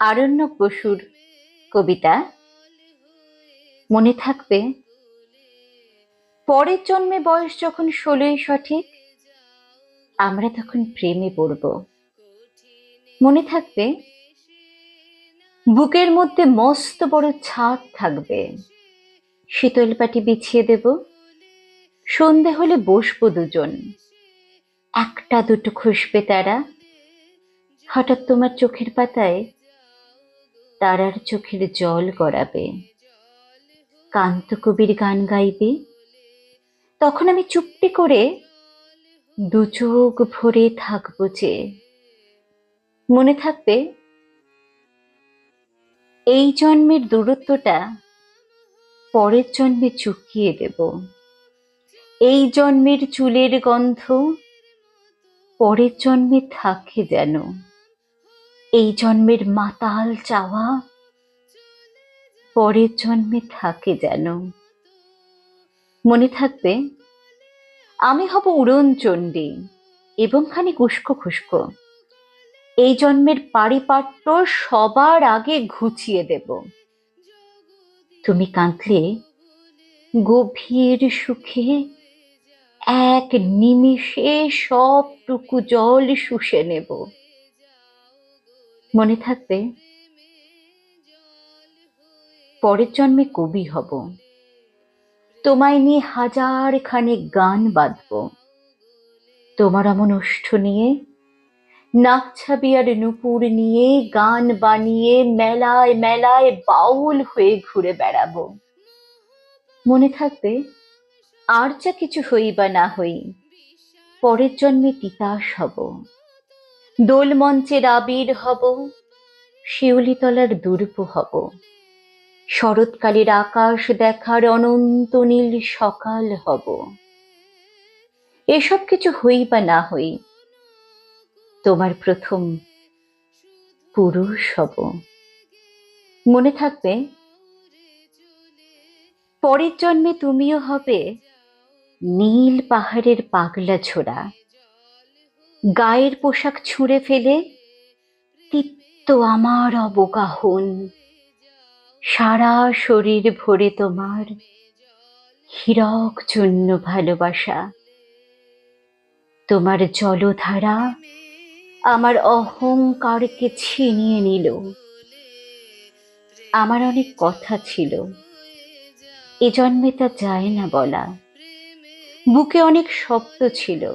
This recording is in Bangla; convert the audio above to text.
আরণ্যক বসুর কবিতা। মনে থাকবে, পরের জন্মে বয়স যখন ষোলোই সঠিক, আমরা তখন প্রেমে পড়ব। মনে থাকবে, বুকের মধ্যে মস্ত বড় ছাদ থাকবে। শীতল পাটি বিছিয়ে দেব। সন্ধে হলে বসবো দুজন। একটা দুটো খুশবে তারা। হঠাৎ তোমার চোখের পাতায় তারার চোখের জল গড়াবে। কান্ত কবির গান গাইবে। তখন আমি চুপটি করে দু চোখ ভরে থাকব যে, মনে থাকবে, এই জন্মের দূরত্বটা পরের জন্মে চুকিয়ে দেব। এই জন্মের চুলের গন্ধ পরের জন্মে থাকে যেন। এই জন্মের মাতাল চাওয়া, পরের জন্মে থাকে যেন। মনে থাকবে, আমি হব উড়ন চণ্ডী এবং খানিক উস্কো খুস্কো। এই জন্মের পারিপাট্য সবার আগে ঘুচিয়ে দেব। তুমি কাঁদলে, গভীর সুখে এক নিমিষে সবটুকু জল শুষে নেব। মনে থাকবে, পরের জন্মে কবি হব। তোমায় নিয়ে হাজার খানেক গান বাঁধব। তোমার এমন ওষ্ঠ নিয়ে নাকছাবি আর নুপুর নিয়ে গান বানিয়ে মেলায় মেলায় বাউল হয়ে ঘুরে বেড়াবো। মনে থাকবে, আর যা কিছু হই বা না হই, পরের জন্মে তিতাস হব। দোল মঞ্চের আবির হব, শিউলিতলার দুর্ব হব। শরৎকালের আকাশ দেখার অনন্ত নীল সকাল হব। এসব কিছু হই বা না হই, তোমার প্রথম পুরুষ হব। মনে থাকবে, পরের জন্মে তুমিও হবে নীল পাহাড়ের পাগলা ছোড়া। গায়ের পোশাক ছুঁড়ে ফেলে তিক্ত আমার অবগাহন। সারা শরীর ভরে তোমার হীরক জন্য ভালোবাসা। তোমার জলধারা আমার অহংকারকে ছিনিয়ে নিল। আমার অনেক কথা ছিল। এ জন্মে তা যায় না বলা। বুকে অনেক শব্দ ছিল।